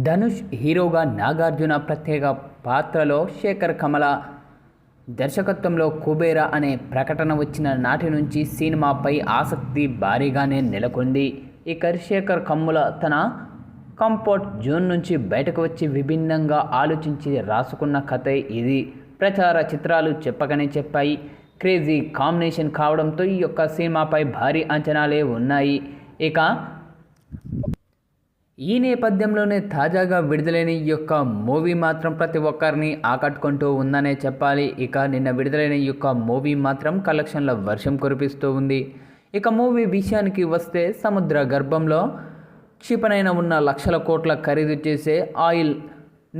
ధనుష్ హీరోగా నాగార్జున ప్రత్యేక పాత్రలో శేఖర్ కమల దర్శకత్వంలో కుబేరా అనే ప్రకటన వచ్చిన నాటి నుంచి సినిమాపై ఆసక్తి భారీగానే నెలకొంది. ఇక శేఖర్ కమ్ముల తన కంఫర్ట్ జోన్ నుంచి బయటకు వచ్చి విభిన్నంగా ఆలోచించి రాసుకున్న కథ ఇది. ప్రచార చిత్రాలు చెప్పకనే చెప్పాయి. క్రేజీ కాంబినేషన్ కావడంతో ఈ యొక్క సినిమాపై భారీ అంచనాలే ఉన్నాయి. ఇక ఈ నేపథ్యంలోనే తాజాగా విడుదలైన ఈ యొక్క మూవీ మాత్రం ప్రతి ఒక్కరిని ఆకట్టుకుంటూ ఉందనే చెప్పాలి. ఇక నిన్న విడుదలైన ఈ యొక్క మూవీ మాత్రం కలెక్షన్ల వర్షం కురిపిస్తూ ఉంది. ఇక మూవీ విషయానికి వస్తే సముద్ర గర్భంలో క్షిపణైన ఉన్న లక్షల కోట్ల ఖరీదు చేసే ఆయిల్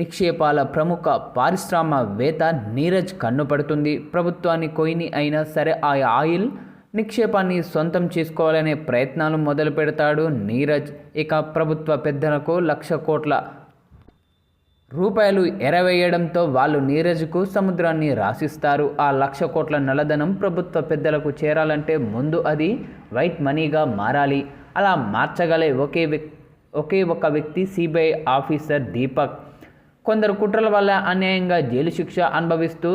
నిక్షేపాల ప్రముఖ పారిశ్రామవేత్త నీరజ్ కన్నుపడుతుంది ప్రభుత్వాన్ని కొయిని అయినా సరే ఆ ఆయిల్ నిక్షేపాన్ని సొంతం చేసుకోవాలనే ప్రయత్నాలు మొదలు పెడతాడు నీరజ్. ఇక ప్రభుత్వ పెద్దలకు లక్ష కోట్ల రూపాయలు ఎరవేయడంతో వాళ్ళు నీరజ్కు సముద్రాన్ని రాసిస్తారు. ఆ లక్ష కోట్ల నల్లధనం ప్రభుత్వ పెద్దలకు చేరాలంటే ముందు అది వైట్ మనీగా మారాలి. అలా మార్చగలే ఒకే ఒకే ఒక వ్యక్తి సిబిఐ ఆఫీసర్ దీపక్. కొందరు కుట్రల వల్ల అన్యాయంగా జైలు శిక్ష అనుభవిస్తూ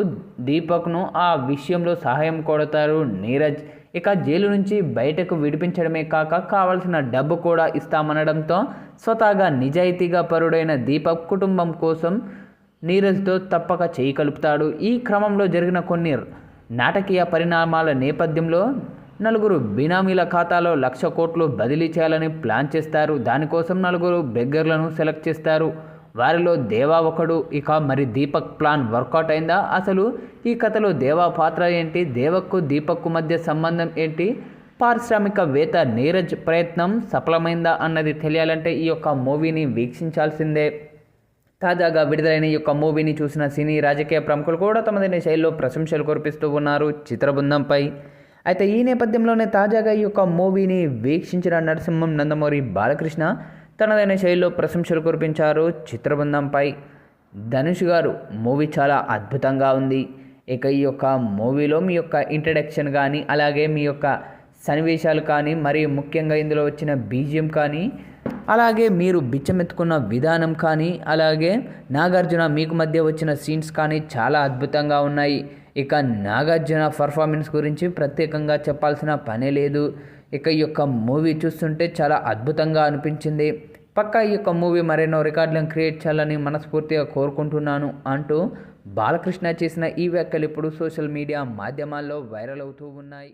దీపక్ను ఆ విషయంలో సహాయం కొడతారు నీరజ్. ఇక జైలు నుంచి బయటకు విడిపించడమే కాక కావలసిన డబ్బు కూడా ఇస్తామనడంతో స్వతహాగా నిజాయితీగా పరుడైన దీపక్ కుటుంబం కోసం నీరజ్తో తప్పక చేయి కలుపుతాడు. ఈ క్రమంలో జరిగిన కొన్ని నాటకీయ పరిణామాల నేపథ్యంలో నలుగురు బినామీల ఖాతాలో లక్ష కోట్లు బదిలీ చేయాలని ప్లాన్ చేస్తారు. దానికోసం నలుగురు బెగ్గర్లను సెలెక్ట్ చేస్తారు. వారిలో దేవా ఒకడు. ఇక మరి దీపక్ ప్లాన్ వర్కౌట్ అయిందా? అసలు ఈ కథలో దేవా పాత్ర ఏంటి? దేవక్కు దీపక్కు మధ్య సంబంధం ఏంటి? పారిశ్రామికవేత్త నీరజ్ ప్రయత్నం సఫలమైందా అన్నది తెలియాలంటే ఈ యొక్క మూవీని వీక్షించాల్సిందే. తాజాగా విడుదలైన ఈ యొక్క మూవీని చూసిన సినీ రాజకీయ ప్రముఖులు కూడా తమదైన శైలిలో ప్రశంసలు కురిపిస్తూ ఉన్నారు చిత్రబృందంపై. అయితే ఈ నేపథ్యంలోనే తాజాగా ఈ యొక్క మూవీని వీక్షించిన నరసింహం నందమూరి బాలకృష్ణ తనదైన శైలిలో ప్రశంసలు కురిపించారు చిత్రబృందంపై. ధనుష్ గారు మూవీ చాలా అద్భుతంగా ఉంది. ఇక ఈ యొక్క మూవీలో మీ యొక్క ఇంట్రడక్షన్ కానీ అలాగే మీ యొక్క సన్నివేశాలు కానీ మరియు ముఖ్యంగా ఇందులో వచ్చిన బీజియం కానీ అలాగే మీరు బిచ్చమెత్తుకున్న విధానం కానీ అలాగే నాగార్జున మీకు మధ్య వచ్చిన సీన్స్ కానీ చాలా అద్భుతంగా ఉన్నాయి. ఇక నాగార్జున పర్ఫార్మెన్స్ గురించి ప్రత్యేకంగా చెప్పాల్సిన పనే లేదు. ఇక ఈ యొక్క మూవీ చూస్తుంటే చాలా అద్భుతంగా అనిపించింది. పక్కా ఈ యొక్క మూవీ మరెన్నో రికార్డులను క్రియేట్ చేయాలని మనస్ఫూర్తిగా కోరుకుంటున్నాను అంటూ బాలకృష్ణ చేసిన ఈ వ్యాఖ్యలు ఇప్పుడు సోషల్ మీడియా మాధ్యమాల్లో వైరల్ అవుతూ ఉన్నాయి.